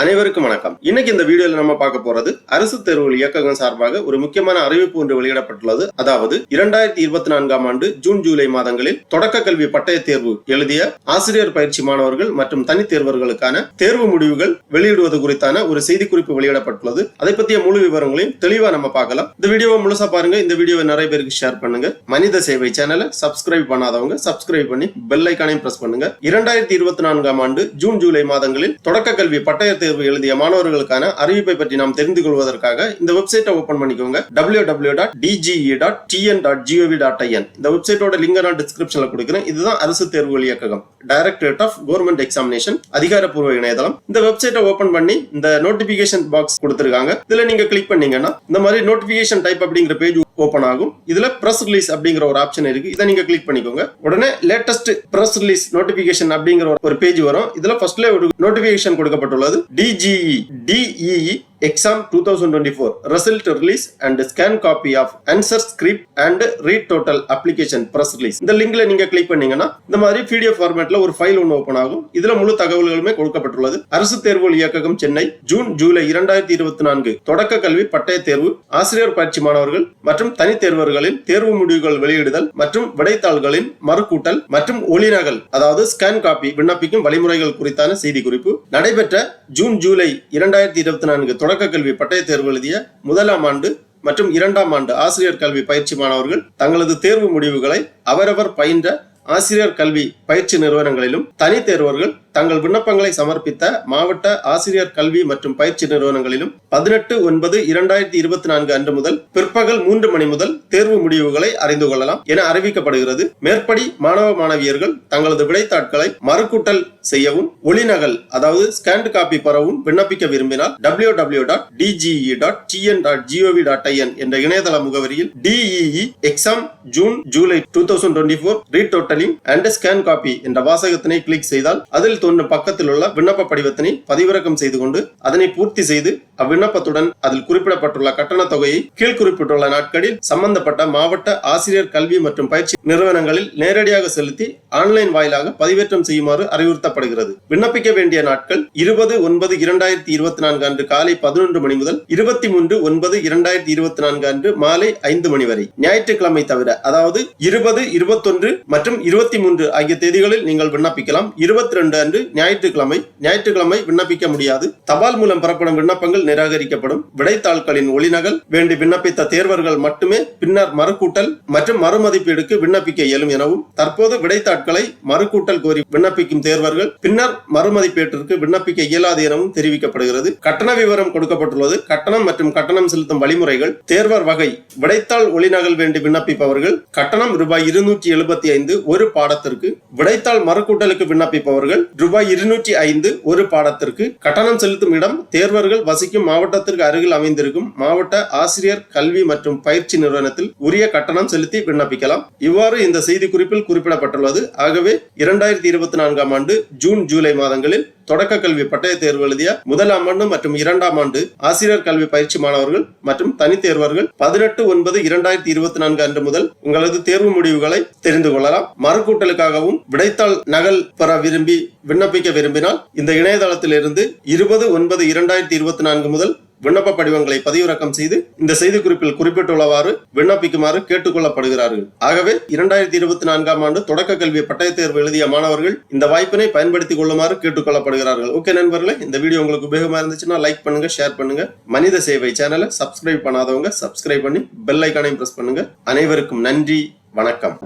அனைவருக்கும் வணக்கம். இன்னைக்கு இந்த வீடியோல நம்ம பார்க்க போறது அரசு தேர்வுகள் இயக்ககம் சார்பாக ஒரு முக்கியமான அறிவிப்பு ஒன்று வெளியிடப்பட்டுள்ளது. அதாவது இரண்டாயிரத்தி இருபத்தி நான்காம் ஆண்டு ஜூன் ஜூலை மாதங்களில் தொடக்க கல்வி பட்டய தேர்வு எழுதிய ஆசிரியர் பயிற்சி மாணவர்கள் மற்றும் தனி தேர்வர்களுக்கான தேர்வு முடிவுகள் வெளியிடுவது குறித்தான ஒரு செய்திக்குறிப்பு வெளியிடப்பட்டுள்ளது. அதை பற்றிய முழு விவரங்களையும் தெளிவா நம்ம பார்க்கலாம். இந்த வீடியோவை முழுசா பாருங்க. இந்த வீடியோவை நிறைய பேருக்கு ஷேர் பண்ணுங்க. மனித சேவை சேனலை சப்ஸ்கிரைப் பண்ணாதவங்க சப்ஸ்கிரைப் பண்ணி பெல் ஐக்கானையும் பிரஸ் பண்ணுங்க. இரண்டாயிரத்தி இருபத்தி நான்காம் ஆண்டு ஜூன் ஜூலை மாதங்களில் தொடக்க கல்வி பட்டய தேர்வு எழுதிய மாணவர்களுக்கான அறிவிப்பை பற்றி நாம் தெரிந்து கொள்வதற்காக இந்த வெப்சைட்டை ஓபன் பண்ணிக்கோங்க. W W dot DGE dot TN dot GOV dot IN இந்த வெப்சைட்டோட லிங்க் நான் டிஸ்கிரிப்ஷன்ல கொடுக்குறேன். இதுதான் அரசு தேர்வுகள் இயக்ககம். டைரக்டரேட் ஆஃப் கவர்மெண்ட் எக்ஸாமினேஷன் அதிகாரப்பூர்வ இணையதளம் இந்த வெப்சைட்டை ஓபன் பண்ணி இந்த நோட்டிபிகேஷன் பாக்ஸ் கொடுத்துருக்காங்க. இதுல நீங்க கிளிக் பண்ணீங்கன்னா இந்த மாதிரி நோட்டிபிகேஷன் டைப் அப்படிங்கிற பேஜ் ஓபன் ஆகும். இதுல பிரஸ் ரிலீஸ் அப்படிங்கிற ஒரு ஆப்ஷன் இருக்கு. இதை நீங்க கிளிக் பண்ணிக்கோங்க. உடனே லேட்டஸ்ட் பிரஸ் ரிலீஸ் நோட்டிபிகேஷன் அப்படிங்கிற ஒரு பேஜ் வரும். இதுல ஃபர்ஸ்ட்ல ஒரு நோட்டிபிகேஷன் கொடுக்கப்பட்டுள்ளது. DGE DEE exam two thousand twenty four result release and scan copy of answer script and retotal application press release இந்த லிங்க்ல நீங்க கிளிக் பண்ணீங்கன்னா இந்த மாதிரி பிடிஎஃப் ஃபார்மேட்ல ஒரு ஃபைல் ஒன்று ஓப்பன் ஆகும். இதுல முழு தகவல்களுமே கொடுக்கப்பட்டுள்ளது. அரசு தேர்வுகள் இயக்ககம் சென்னை ஜூன் ஜூலை இரண்டாயிரத்தி இருபத்தி நான்கு தொடக்க கல்வி பட்டய தேர்வு ஆசிரியர் பயிற்சி மாணவர்கள் மற்றும் தனி தேர்வர்களின் தேர்வு முடிவுகள் வெளியிடுதல் மற்றும் விடைத்தாள்களின் மறுக்கூட்டல் மற்றும் ஒளிநகல் அதாவது ஸ்கேன் காப்பி விண்ணப்பிக்கும் வழிமுறைகள் குறித்தான செய்தி குறிப்பு நடைபெற்ற ஜூன் ஜூலை இரண்டாயிரத்தி இருபத்தி நான்கு தொடக்க கல்வி பட்டய தேர்வு எழுதிய முதலாம் ஆண்டு மற்றும் இரண்டாம் ஆண்டு ஆசிரியர் கல்வி பயிற்சி மாணவர்கள் தங்களது தேர்வு முடிவுகளை அவரவர் பயின்ற ஆசிரியர் கல்வி பயிற்சி நிறுவனங்களிலும் தனி தேர்வர்கள் தங்கள் விண்ணப்பங்களை சமர்ப்பித்த மாவட்ட ஆசிரியர் கல்வி மற்றும் பயிற்சி நிறுவனங்களிலும் பதினெட்டு ஒன்பது இரண்டாயிரத்தி இருபத்தி நான்கு அன்று முதல் பிற்பகல் மூன்று மணி முதல் தேர்வு முடிவுகளை அறிந்து கொள்ளலாம் என அறிவிக்கப்படுகிறது. மேற்படி மாணவ மாணவியர்கள் தங்களது விடைத்தாட்களை மறுக்கூட்டல் செய்யவும் ஒளிநகல் அதாவது ஸ்கேண்ட் காப்பி பெறவும் விண்ணப்பிக்க விரும்பினால் W W dot DGE dot TN dot GOV dot IN என்ற இணையதள முகவரியில் DEE exam June July two thousand twenty four retotalling and scan copy என்ற வாசகத்தினை கிளிக் செய்தால் அதில் ஒன்று பக்கத்தில் உள்ள விண்ணப்ப படிவத்தினை பதிவிறக்கம் செய்து கொண்டு அதனை பூர்த்தி செய்து அவ்விண்ணப்பத்துடன் அதில் குறிப்பிடப்பட்டுள்ள கட்டண தொகையை கீழ் குறிப்பிட்டுள்ள நாட்களில் சம்பந்தப்பட்ட மாவட்ட ஆசிரியர் கல்வி மற்றும் பயிற்சி நிறுவனங்களில் நேரடியாக செலுத்தி ஆன்லைன் வாயிலாக பதிவேற்றம் செய்யுமாறு அறிவுறுத்தப்படுகிறது. விண்ணப்பிக்க வேண்டிய நாட்கள் இருபது ஒன்பது இரண்டாயிரத்தி இருபத்தி நான்கு அன்று காலை பதினொன்று மணி முதல் இருபத்தி மூன்று ஒன்பது இரண்டாயிரத்தி இருபத்தி நான்கு அன்று மாலை ஐந்து மணி வரை. ஞாயிற்றுக்கிழமை தவிர அதாவது இருபது இருபத்தொன்று மற்றும் இருபத்தி மூன்று ஆகிய தேதிகளில் நீங்கள் விண்ணப்பிக்கலாம். இருபத்தி ரெண்டு அன்று ஞாயிற்றுக்கிழமை. ஞாயிற்றுக்கிழமை விண்ணப்பிக்க முடியாது. தபால் மூலம் பெறப்படும் விண்ணப்பங்கள் நிராகரிக்கப்படும். விடைத்தாள்களின் ஒளிநகல் வேண்டி விண்ணப்பித்த தேர்வர்கள் மட்டுமே பின்னர் மறுக்கூட்டல் மற்றும் மறுமதிப்பீடுக்கு விண்ணப்பிக்க இயலும் எனவும் தற்போது விடைத்தாட்களை மறுக்கூட்டல் கோரி விண்ணப்பிக்கும் தேர்வர்கள் பின்னர் மறுமதிப்பீட்டிற்கு விண்ணப்பிக்க இயலாது எனவும் தெரிவிக்கப்படுகிறது. கட்டண விவரம் கொடுக்கப்பட்டுள்ளது. கட்டணம் மற்றும் கட்டணம் செலுத்தும் வழிமுறைகள் தேர்வர் வகை விடைத்தாள் ஒளிநகல் வேண்டி விண்ணப்பிப்பவர்கள் கட்டணம் ரூபாய் இருநூற்றி எழுபத்தி ஐந்து ஒரு பாடத்திற்கு விடைத்தாள் மறுக்கூட்டலுக்கு விண்ணப்பிப்பவர்கள் ரூபாய் இருநூற்றி ஐந்து ஒரு பாடத்திற்கு கட்டணம் செலுத்தும் இடம் தேர்வர்கள் வசிக்கும் மாவட்டத்திற்கு அருகில் அமைந்திருக்கும் மாவட்ட ஆசிரியர் கல்வி மற்றும் பயிற்சி நிறுவனத்தில் உரிய கட்டணம் செலுத்தி விண்ணப்பிக்கலாம். இவ்வாறு இந்த செய்தி குறிப்பில் குறிப்பிடப்பட்டுள்ளது. ஆகவே இரண்டாயிரத்தி இருபத்தி நான்காம் ஆண்டு ஜூன் ஜூலை மாதங்களில் தொடக்க கல்வி பட்டய தேர்வு எழுதிய முதலாம் ஆண்டு மற்றும் இரண்டாம் ஆண்டு ஆசிரியர் கல்வி பயிற்சி மாணவர்கள் மற்றும் தனித்தேர்வர்கள் பதினெட்டு ஒன்பது இரண்டாயிரத்தி இருபத்தி நான்கு அன்று முதல் உங்களது தேர்வு முடிவுகளை தெரிந்து கொள்ளலாம். மறுக்கூட்டலுக்காகவும் விடைத்தாள் நகல் பெற விரும்பி விண்ணப்பிக்க விரும்பினால் இந்த இணையதளத்திலிருந்து இருபது ஒன்பது இரண்டாயிரத்தி இருபத்தி நான்கு முதல் விண்ணப்ப படிவங்களை பதிவிறக்கம் செய்து இந்த செய்தி குறிப்பில் குறிப்பிட்டுள்ளவாறு விண்ணப்பிக்குமாறு கேட்டுக்கொள்ளப்படுகிறார்கள். ஆகவே இரண்டாயிரத்தி இருபத்தி நான்காம் ஆண்டு தொடக்க கல்வி பட்டயத் தேர்வு எழுதிய மாணவர்கள் இந்த வாய்ப்பினை பயன்படுத்திக் கொள்ளுமாறு கேட்டுக்கொள்ளப்படுகிறார்கள். ஓகே நண்பர்களே இந்த வீடியோ உங்களுக்கு உபயோகமா இருந்துச்சுன்னா லைக் பண்ணுங்க ஷேர் பண்ணுங்க. மனித சேவை சேனலை சப்ஸ்கிரைப் பண்ணாதவங்க சப்ஸ்கிரைப் பண்ணி பெல் ஐக்கானையும் பிரஸ் பண்ணுங்க. அனைவருக்கும் நன்றி வணக்கம்.